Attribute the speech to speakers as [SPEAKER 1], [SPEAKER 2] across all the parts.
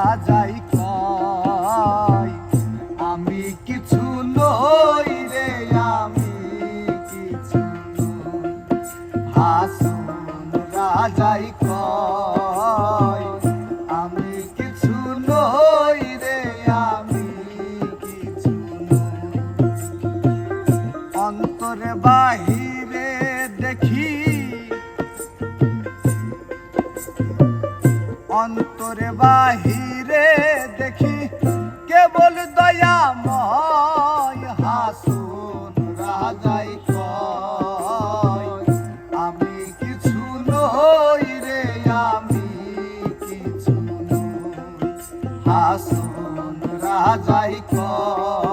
[SPEAKER 1] রাজাই কয় আমি কিছু নই রে, আমি কিছু হাসুন রাজাই কয়, আমি কিছু নই রে, আমি কিছু অন্তরে বাহিরে হাসুন রাজাই কয়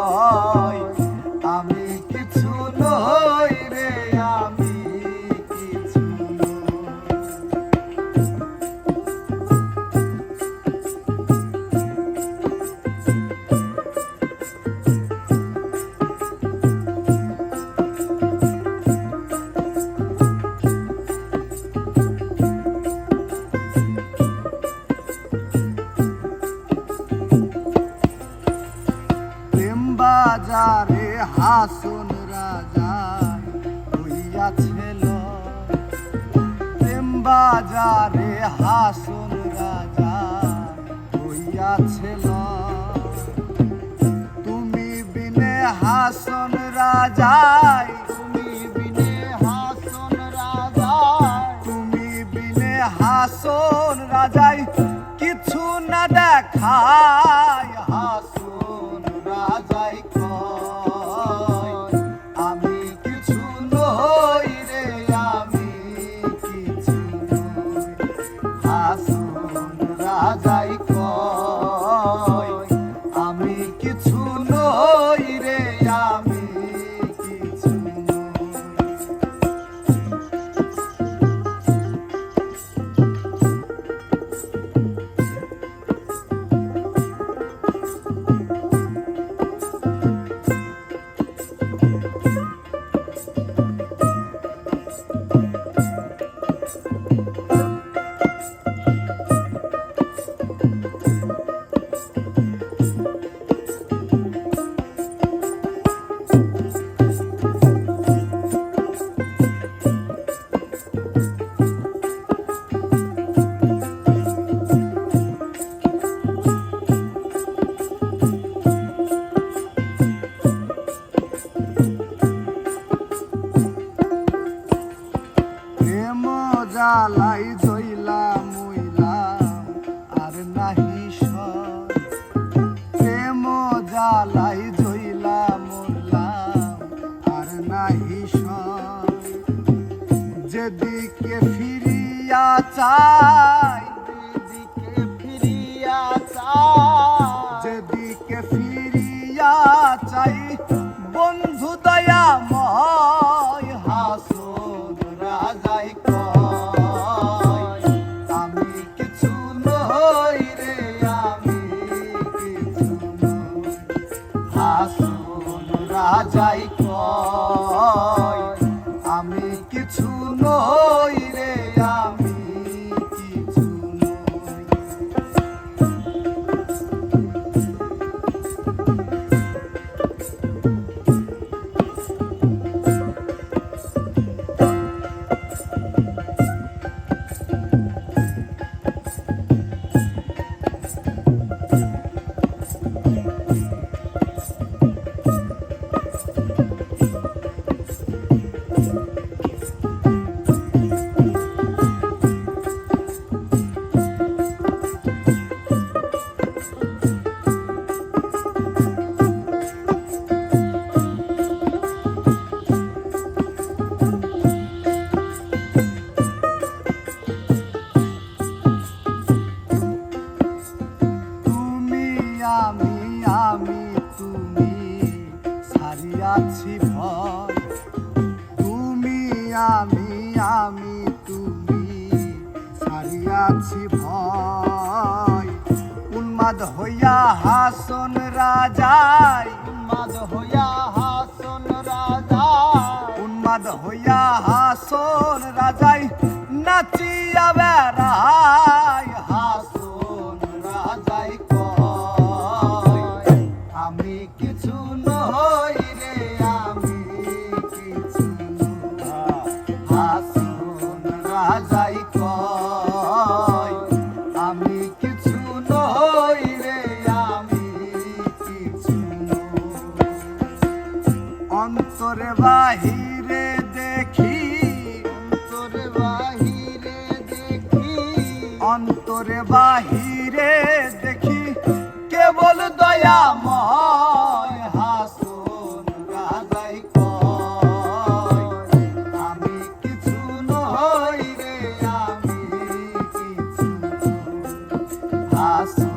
[SPEAKER 1] বাজারে হাসুন রাজা হইয়াছিল প্রেম বাজারে হাসুন রাজা হইয়াছিল তুমি বিনে হাসন রাজাই, তুমি বিনে হাসন রাজাই, তুমি বিনে হাসন রাজাই, কিছু না দেখায়। যেদিকে ফিরিয়া চাই দিকে ফিরিয়া চাই যেদিকে ফিরিয়া চাই বন্ধু আমি আমি তুমি সারিয়াছি ভয়। উন্মাদ হইয়া হাসন রাজায় উন্মাদ হইয়া আমি কিছু রে আমি কিছু অন্তরে বাহিরে দেখি
[SPEAKER 2] অন্তরে বাহিরে দেখি।
[SPEAKER 1] অন্তরে বাহিরে দেখি কেবল দয়া মা love.